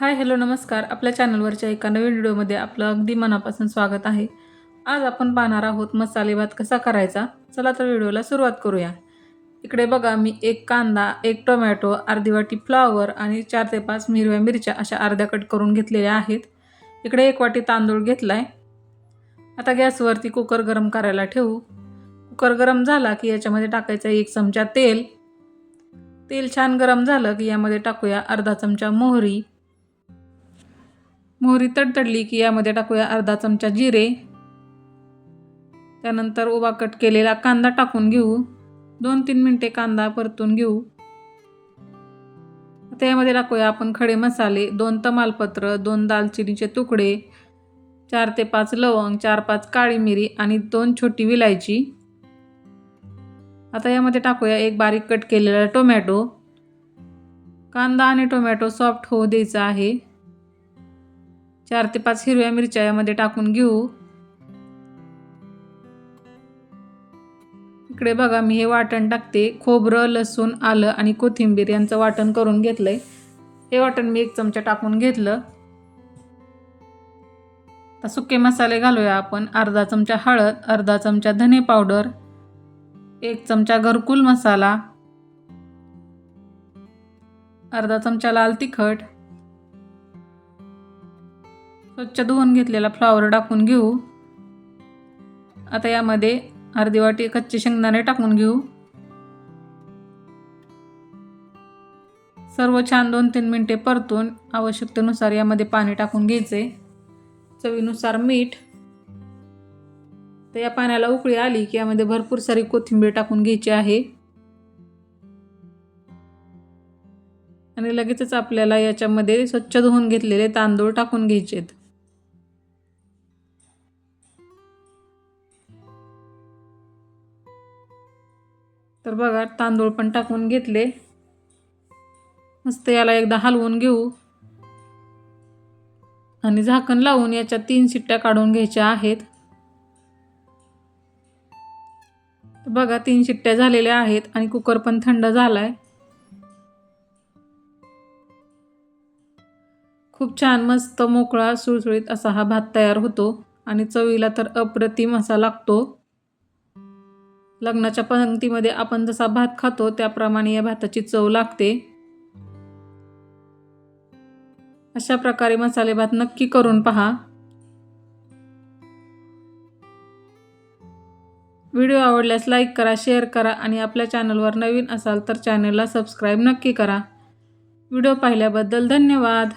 Hi hello नमस्कार. आपल्या चॅनलवरच्या एका नवीन व्हिडिओमध्ये आपलं अगदी मनापासून स्वागत आहे. आज आपण पाहणार आहोत मसाले भात कसा करायचा? चला तर व्हिडिओला सुरुवात करूया. इकडे बघा मी एक कांदा एक टोमॅटो अर्धी वाटी फ्लॉवर आणि चार ते पाच हिरव्या मिरच्या अशा अर्ध्या कट करून घेतलेल्या आहेत. इकडे एक वाटी तांदूळ घेतला आहे आता गॅसवरती कुकर गरम करायला ठेवू. कुकर गरम झाला की याच्यामध्ये टाकायचं एक चमचा तेल. तेल छान गरम झालं की यामध्ये टाकूया अर्धा चमचा मोहरी. मोहरी तडतडली की यामध्ये टाकूया अर्धा चमचा जिरे. त्यानंतर उभा कट केलेला कांदा टाकून घेऊ. दोन तीन मिनटे कांदा परतून घेऊ. आता यामध्ये टाकूया आपण खडे मसाले दोन तमालपत्र दोन दालचिनीचे तुकडे चार ते पाच लवंग चार पाच काळी मिरी आणि दोन छोटी विलायची. आता यामध्ये टाकूया एक बारीक कट केलेला टोमॅटो. कांदा आणि टोमॅटो सॉफ्ट होऊ द्यायचा आहे. चार ते पाच हिरव्या मिरच्या यामध्ये टाकून घेऊ. इकडे बघा मी हे वाटण टाकते. खोबरं लसूण आलं आणि कोथिंबीर यांचं वाटण करून घेतलंय. हे वाटण मी एक चमचा टाकून घेतलं. आता सुके मसाले घालूया आपण. अर्धा चमचा हळद अर्धा चमचा धने पावडर एक चमचा घरकुल मसाला अर्धा चमचा लाल तिखट स्वच्छ धुवून घेतलेला फ्लॉवर टाकून घेऊ. आता यामध्ये अर्धी वाटी कच्चे शेंगदाणे टाकून घेऊ. सर्व छान दोन तीन मिनटे परतून आवश्यकतेनुसार यामध्ये पाणी टाकून घ्यायचे. चवीनुसार मीठ. तर या पाण्याला उकळी आली की यामध्ये भरपूर सारी कोथिंबीर टाकून घ्यायची आहे. आणि लगेचच आपल्याला याच्यामध्ये स्वच्छ धुवून घेतलेले तांदूळ टाकून घ्यायचे आहेत तर बघा तांदूळ पण टाकून घेतले. मस्त याला एकदा हलवून घेऊ. आणि झाकण लावून याच्या तीन शिट्ट्या काढून घ्यायच्या आहेत. बघा तीन शिट्ट्या झालेल्या आहेत आणि कुकर पण थंड झाला आहे खूप छान मस्त मोकळा सुळसुळीत असा हा भात तयार होतो. आणि चवीला तर अप्रतिम असा लागतो. लग्नाच्या पंक्तीमध्ये आपण जसा भात खातो त्याप्रमाणे या भाताची चव लागते. अशा प्रकारे मसाले भात नक्की करून पहा. व्हिडिओ आवडल्यास लाईक करा शेअर करा आणि आपल्या चॅनलवर नवीन असाल तर चॅनलला सबस्क्राईब नक्की करा. व्हिडिओ पाहिल्याबद्दल धन्यवाद.